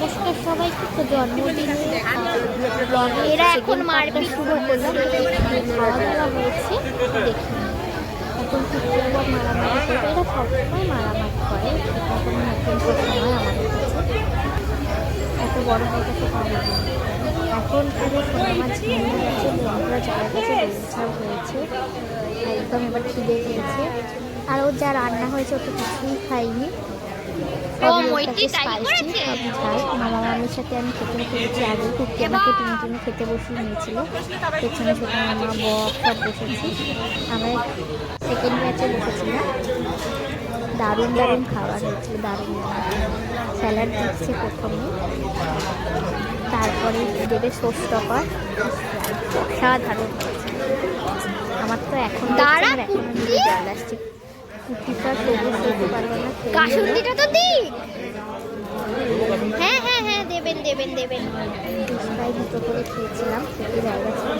নমস্কার সবাইকে তো জন্মদিনে এরা এখন শুরু করলাম খাওয়া দাওয়া হয়েছে দেখি এখন শুক্রবার মারামারি করে এরা সবসময় মারামারি করে। এটা নতুন আমাদের কাছে এত বড় হয়ে গেছে এখন পুরো সোনা মাছ ভেঙে গেছে বন্ধুরা কাছে হয়েছে একদম এবার খিদে পেয়েছে। আর ওর যা রান্না হয়েছে, ও তো কিছুই খাইনি মামির সাথে আমি খেতে খেয়েছি আগে কুকি আমাকে তিনজনে খেতে নিয়েছিল। পেছনে বক সব বসেছি। আমরা সেকেন্ড ব্যাচে বসেছিলাম। দারুণ দারুণ খাবার হয়েছিল দারুণ স্যালাড দিচ্ছে প্রথমে। তারপরে দেবে সোস টপার অসাধারণ আমার তো এখন দাঁড়া, এখনও জল আসছে। কুর্তিটা সবুজ খেতে পারবে না কাসুন্দিটা তো দিক। হ্যাঁ হ্যাঁ হ্যাঁ দেবেন দেবেন দেবেন। ফুচকায় দুটো করে খেয়েছিলাম খেতে জায়গা ছিল।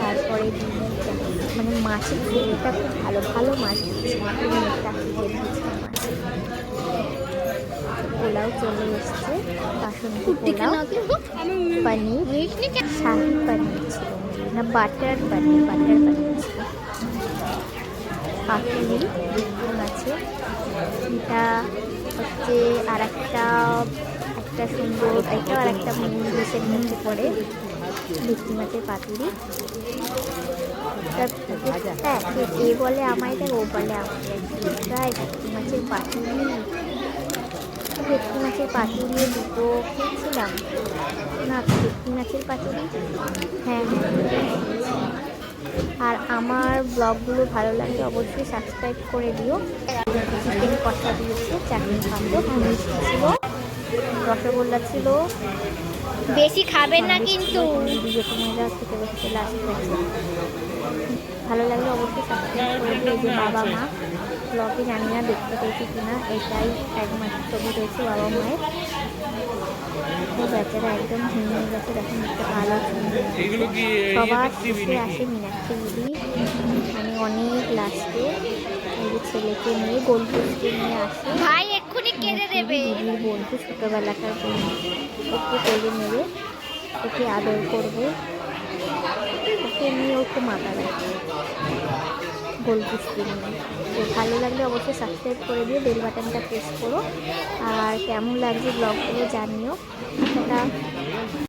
তারপরে মানে মাছের গ্রেভিটা খুব ভালো ভালো মাছ পোলাও চলে এসছে বাসন্তী পোলাও পনির শাহি পনির ছিল। না বাটার পনির বাটার পনির পাতুরি বেগুন আছে। এটা হচ্ছে আর একটা একটা সুন্দর এটা আর একটা ডিশের মধ্যে পড়ে ভেটকি মাছের পাতুরি হ্যাঁ এ বলে আমায় দেখ ও বলে আমাকে প্রায় ভেটকি মাছের পাতুরি। ভেটকি মাছের পাতুরি দুটো খেয়েছিলাম। না ভেটকি মাছের পাতুরি হ্যাঁ হ্যাঁ। আর আমার ব্লগগুলো ভালো লাগলে অবশ্যই সাবস্ক্রাইব করে দিও। চিকেন কষা দিয়েছে চাটনি পাঁপড় মিষ্টি ছিল রসগোল্লা ছিল। বেশি খাবেন না কিন্তু। খেতে লাস্ট ভালো লাগলে অবশ্যই সাবস্ক্রাইব করে দিও যে বাবা মা। ব্লগে জানি না দেখতে পেয়েছি কিনা এটাই একমাত্র ছবি রয়েছে বাবা মায়ের। বেচারা একদম ভেঙে গেছে দেখুন একটা ভালো সবার শেষে আসে মীনাক্ষী দিদি। মানে অনেক লাস্টে এই ছেলেকে নিয়ে গোলপুষকে নিয়ে আসে। ভাই এক্ষুনি কেঁদে দেবে। দিদির বন্ধু ছোটোবেলাকার বন্ধু ওকে কোলে নেবে ওকে আদর করবে। ওকে নিয়ে ওকে মাথা রাখবে গোলপুষকে নিয়ে। তো ভালো লাগলে অবশ্যই সাবস্ক্রাইব করে দিও বেল বাটনটা প্রেস করো। আর কেমন লাগছে ব্লগগুলো জানিও। একটা